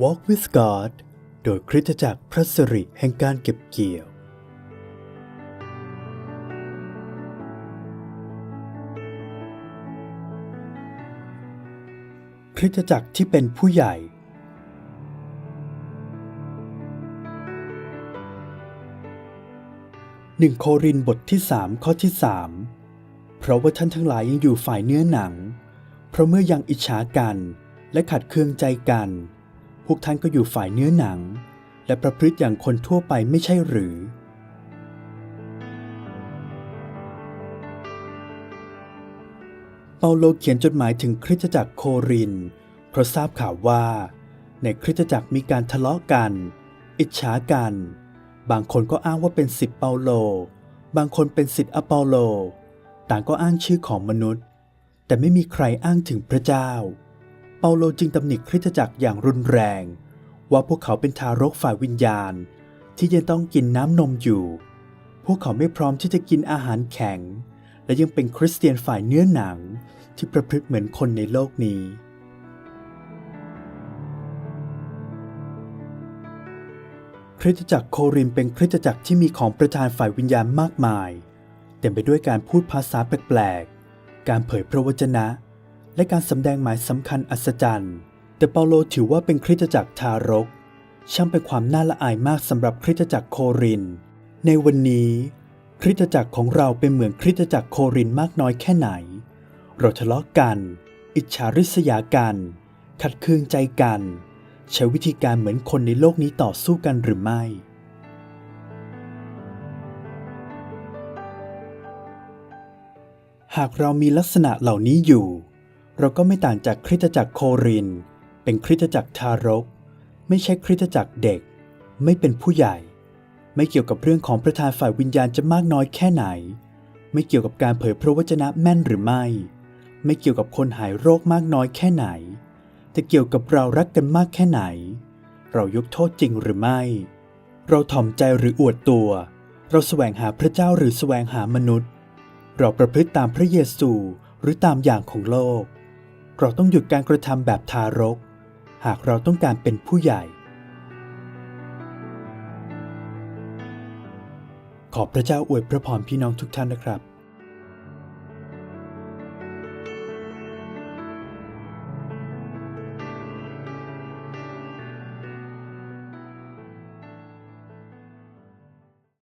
Walk with God โดยคริสตจักรพระสิริแห่งการเก็บเกี่ยว คริสตจักรที่เป็นผู้ใหญ่ หนึ่งโครินบทที่สามข้อที่สามเพราะว่าท่านทั้งหลายยังอยู่ฝ่ายเนื้อหนัง เพราะเมื่อยังอิจฉากันและขัดเคืองใจกัน พวกท่านก็อยู่ฝ่ายเนื้อหนัง และประพฤติอย่างคนทั่วไปไม่ใช่หรือ เปาโลเขียนจดหมายถึงคริสตจักรโคริน เพราะทราบข่าวว่า ในคริสตจักรมีการทะเลาะกัน อิจฉากัน บางคนก็อ้างว่าเป็นสิทธิ์เปาโล บางคนเป็นสิทธิ์อเปาโล ต่างก็อ้างชื่อของมนุษย์ แต่ไม่มีใครอ้างถึงพระเจ้า เปาโลจึงตำหนิคริสตจักรอย่างรุนแรง ว่าพวกเขาเป็นทารกฝ่ายวิญญาณ ที่ยังต้องกินน้ำนมอยู่ พวกเขาไม่พร้อมที่จะกินอาหารแข็ง และยังเป็นคริสเตียนฝ่ายเนื้อหนังที่ประพฤติเหมือนคนในโลกนี้ คริสตจักรโครินเป็นคริสตจักรที่มีของประธานฝ่ายวิญญาณมากมาย เต็มไปด้วยการพูดภาษาแปลกๆ การเผยพระวจนะ และการสำแดงหมายสำคัญอัศจรรย์ แต่เปาโลถือว่าเป็นคริสตจักรทารก ช่างเป็นความน่าละอายมากสำหรับคริสตจักรโคริน ในวันนี้ คริสตจักรของเราเป็นเหมือนคริสตจักรโครินมากน้อยแค่ไหน เราทะเลาะกัน อิจฉาริษยากัน ขัดเคืองใจกัน ใช้วิธีการเหมือนคนในโลกนี้ต่อสู้กันหรือไม่หากเรามีลักษณะเหล่านี้อยู่ เราก็ไม่ต่างจากคริสตจักรโคริน เป็นคริสตจักรทารก ไม่ใช่คริสตจักรเด็ก ไม่เป็นผู้ใหญ่ ไม่เกี่ยวกับเรื่องของประธานฝ่ายวิญญาณจะมากน้อยแค่ไหน ไม่เกี่ยวกับการเผยพระวจนะแม่นหรือไม่ ไม่เกี่ยวกับคนหายโรคมากน้อยแค่ไหน แต่เกี่ยวกับเรารักกันมากแค่ไหน เรายกโทษจริงหรือไม่ เราถ่อมใจหรืออวดตัว เราแสวงหาพระเจ้าหรือแสวงหามนุษย์ เราประพฤติตามพระเยซูหรือตามอย่างของโลก เราต้องหยุดการกระทำแบบทารก หากเราต้องการเป็นผู้ใหญ่ ขอพระเจ้าอวยพระพรพี่น้องทุกท่านนะครับ